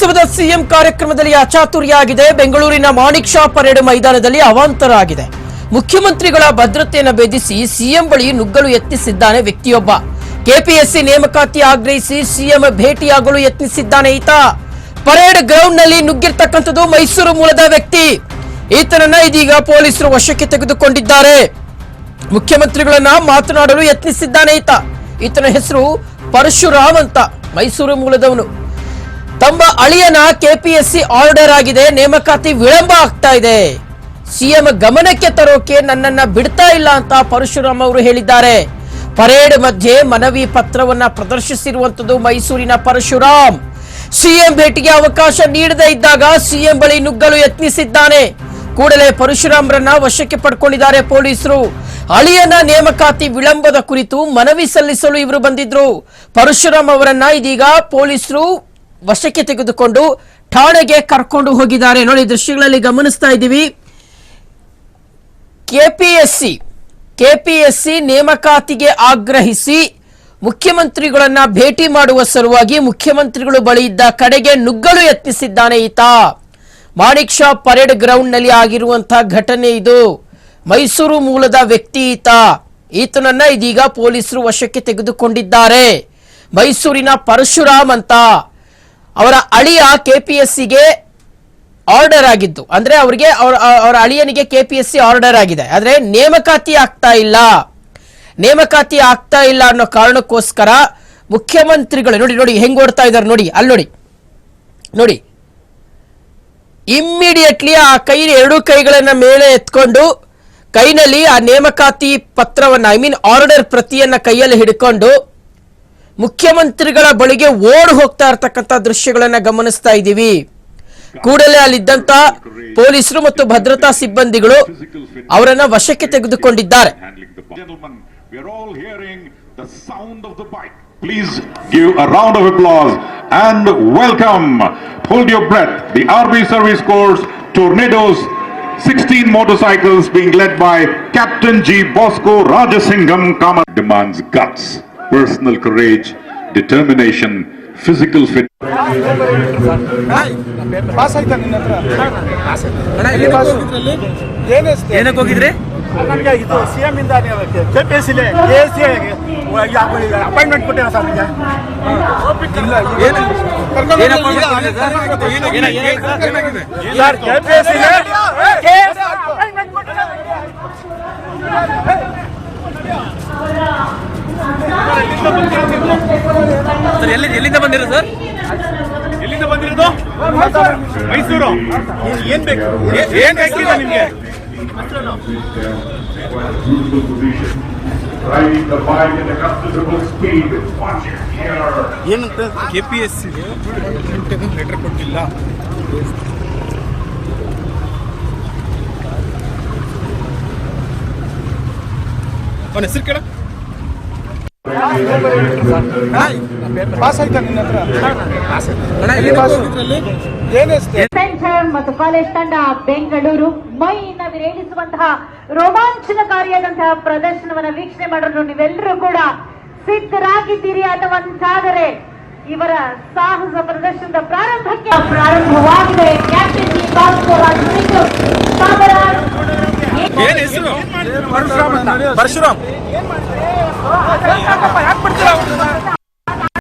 ವಿಜಯೋತ್ಸವದ CM ಕಾರ್ಯಕ್ರಮದಲ್ಲಿ ಅಚಾತುರ್ಯ ಆಗಿದೆ ಬೆಂಗಳೂರಿನ ಮಾಣಿಕ್ ಶಾ ಪರೇಡ್ ಮೈದಾನದಲ್ಲಿ ಅವಾಂತರ ಆಗಿದೆ ಮುಖ್ಯಮಂತ್ರಿಗಳ ಭದ್ರತೆಯನ್ನು ಭೇದಿಸಿ ಸಿಎಂ ಬಳಿ ನುಗ್ಗಲು ಯತ್ನಿಸಿದ್ದಾನೆ ವ್ಯಕ್ತಿಯೊಬ್ಬ. ಕೆಪಿಎಸ್ಸಿ ನೇಮಕಾತಿ ಆಗ್ರಹಿಸಿ ಸಿಎಂ ಭೇಟಿಯಾಗಲು ಯತ್ನಿಸಿದ್ದಾನೆ ಈತ. ಪರೇಡ್ ಗ್ರೌಂಡ್ನಲ್ಲಿ ನುಗ್ಗಿರ್ತಕ್ಕಂಥದ್ದು ಮೈಸೂರು ಮೂಲದ ವ್ಯಕ್ತಿ. ಈತನನ್ನ ಇದೀಗ ಪೊಲೀಸರು ವಶಕ್ಕೆ ತೆಗೆದುಕೊಂಡಿದ್ದಾರೆ. ಮುಖ್ಯಮಂತ್ರಿಗಳನ್ನ ಮಾತನಾಡಲು ಯತ್ನಿಸಿದ್ದಾನೆ ಈತ. ಈತನ ಹೆಸರು ಪರಶುರಾಮ್ ಅಂತ. ಮೈಸೂರು ಮೂಲದವನು. ತಮ್ಮ ಅಳಿಯನ ಕೆಪಿಎಸ್ಸಿ ಆರ್ಡರ್ ಆಗಿದೆ, ನೇಮಕಾತಿ ವಿಳಂಬ ಆಗ್ತಾ ಇದೆ. ಸಿಎಂ ಗಮನಕ್ಕೆ ತರೋಕೆ ನನ್ನನ್ನ ಬಿಡ್ತಾ ಇಲ್ಲ ಅಂತ ಪರಶುರಾಮ್ ಅವರು ಹೇಳಿದ್ದಾರೆ. ಪರೇಡ್ ಮಧ್ಯೆ ಮನವಿ ಪತ್ರವನ್ನ ಪ್ರದರ್ಶಿಸಿರುವಂತದ್ದು ಮೈಸೂರಿನ ಪರಶುರಾಮ್. ಸಿಎಂ ಭೇಟಿಗೆ ಅವಕಾಶ ನೀಡದೇ ಇದ್ದಾಗ ಸಿಎಂ ಬಳಿ ನುಗ್ಗಲು ಯತ್ನಿಸಿದ್ದಾನೆ. ಕೂಡಲೇ ಪರಶುರಾಮ್ರನ್ನ ವಶಕ್ಕೆ ಪಡ್ಕೊಂಡಿದ್ದಾರೆ ಪೊಲೀಸರು. ಅಳಿಯನ ನೇಮಕಾತಿ ವಿಳಂಬದ ಕುರಿತು ಮನವಿ ಸಲ್ಲಿಸಲು ಇವರು ಬಂದಿದ್ರು. ಪರಶುರಾಮ್ ಅವರನ್ನ ಇದೀಗ ಪೊಲೀಸರು ವಶಕ್ಕೆ ತೆಗೆದುಕೊಂಡು ಠಾಣೆಗೆ ಕರ್ಕೊಂಡು ಹೋಗಿದ್ದಾರೆ. ನೋಡಿ ದೃಶ್ಯಗಳಲ್ಲಿ ಗಮನಿಸ್ತಾ ಇದ್ದೀವಿ. ಕೆಪಿಎಸ್ಸಿ ಕೆಪಿಎಸ್ಸಿ ನೇಮಕಾತಿಗೆ ಆಗ್ರಹಿಸಿ ಮುಖ್ಯಮಂತ್ರಿಗಳನ್ನ ಭೇಟಿ ಮಾಡುವ ಸಲುವಾಗಿ ಮುಖ್ಯಮಂತ್ರಿಗಳು ಬಳಿ ಇದ್ದ ಕಡೆಗೆ ನುಗ್ಗಲು ಯತ್ನಿಸಿದ್ದಾನೆ ಈತ. ಮಾಣಿಕ್ ಶಾ ಪರೇಡ್ ಗ್ರೌಂಡ್ನಲ್ಲಿ ಆಗಿರುವಂತಹ ಘಟನೆ ಇದು. ಮೈಸೂರು ಮೂಲದ ವ್ಯಕ್ತಿ ಈತ. ಈತನನ್ನ ಇದೀಗ ಪೊಲೀಸರು ವಶಕ್ಕೆ ತೆಗೆದುಕೊಂಡಿದ್ದಾರೆ. ಮೈಸೂರಿನ ಪರಶುರಾಮ್ ಅಂತ. ಅವರ ಅಳಿಯ ಕೆಪಿಎಸ್ಸಿಗೆ ಆರ್ಡರ್ ಆಗಿದ್ದು, ಅಂದ್ರೆ ಅವರಿಗೆ ಅವ್ರ, ಅವರ ಅಳಿಯನಿಗೆ ಕೆಪಿಎಸ್ಸಿ ಆರ್ಡರ್ ಆಗಿದೆ. ಆದ್ರೆ ನೇಮಕಾತಿ ಆಗ್ತಾ ಇಲ್ಲ. ನೇಮಕಾತಿ ಆಗ್ತಾ ಇಲ್ಲ ಅನ್ನೋ ಕಾರಣಕ್ಕೋಸ್ಕರ ಮುಖ್ಯಮಂತ್ರಿಗಳು, ನೋಡಿ ನೋಡಿ, ಹೆಂಗ್ ಓಡ್ತಾ ಇದ್ದಾರೆ ನೋಡಿ, ಅಲ್ಲಿ ನೋಡಿ ನೋಡಿ. ಇಮ್ಮಿಡಿಯೇಟ್ಲಿ ಆ ಕೈ, ಎರಡು ಕೈಗಳನ್ನ ಮೇಲೆ ಎತ್ಕೊಂಡು ಕೈನಲ್ಲಿ ಆ ನೇಮಕಾತಿ ಪತ್ರವನ್ನ ಐ ಮೀನ್ ಆರ್ಡರ್ ಪ್ರತಿಯನ್ನ ಕೈಯಲ್ಲಿ ಹಿಡ್ಕೊಂಡು ಮುಖ್ಯಮಂತ್ರಿಗಳ ಬಳಿಗೆ ಓಡ್ ಹೋಗ್ತಾ ಇರತಕ್ಕಂತ ದೃಶ್ಯಗಳನ್ನ ಗಮನಿಸ್ತಾ ಇದ್ದೀವಿ ಕೂಡಲೇ ಅಲ್ಲಿದ್ದಂತ ಪೊಲೀಸರು ಮತ್ತು ಭದ್ರತಾ ಸಿಬ್ಬಂದಿಗಳು ಅವರನ್ನ ವಶಕ್ಕೆ ತೆಗೆದುಕೊಂಡಿದ್ದಾರೆ please give a round of applause and welcome hold your breath the service corps tornadoes 16 motorcycles being led by captain g bosco rajasingham demands guts personal courage determination physical fitness pass ಆಯ್ತಾ ನಿನ್ನ ಹತ್ರ? ಅಣ್ಣ ಎಲ್ಲಿ pass ಹೋಗಿದ್ರಲ್ಲಿ? ಏನಕ್ಕೆ ಹೋಗಿದ್ರಿ? ನನಗೆ ಇದು C M ಇಂದ ಕೆ ಪಿ ಎಸ್ ಇಲ್ಲೇ ಕೆ ಎಸ್ ಸಿ ಅಪಾಯಿಂಟ್ಮೆಂಟ್ ಕೊಟ್ಟಿರೋ ಸರ್ ನನಗೆ? ಸರ್ ಕೆ ಪಿ ಎಸ್ ಎಲ್ಲಿ ಎಲ್ಲಿಂದ ಬಂದಿರೋ ಸರ್? ಎಲ್ಲಿಂದ ಬಂದಿರೋದು? ಮೈಸೂರು. ಏನ್ ಬೇಕು? ಏನ್ ಬೇಕಿಲ್ಲ ನಿಮ್ಗೆ. ಏನಂತ? K P S C letter ಕೊಟ್ಟಿಲ್ಲ. ಅವನ ಹೆಸರು ಕೇಳ. ಪಾಸ್ ಆಯ್ತಾ ನಿನ್ನ ಹತ್ರ ಮತ್ತು ಕಾಲೇಜ್ ತಂಡ ಬೆಂಗಳೂರು ಮೈಯಿಂದ ವಿರೇಳಿಸುವಂತಹ ರೋಮಾಂಚನಕಾರಿಯಾದಂತಹ ಪ್ರದರ್ಶನವನ್ನ ವೀಕ್ಷಣೆ ಮಾಡಲು ನೀವೆಲ್ಲರೂ ಕೂಡ ಸಿದ್ಧರಾಗಿದ್ದೀರಿ ಅನ್ನುವಂತಾದರೆ ಇವರ ಸಾಹಸ ಪ್ರದರ್ಶನದ ಪ್ರಾರಂಭಕ್ಕೆ ಪ್ರಾರಂಭವಾಗಿದೆ. ಕ್ಯಾಪ್ಟನ್ ಪರಶುರಾಮ್ ಪರಶುರಾಮ್. ಯಾಕೆ ಬರ್ತೀರಾ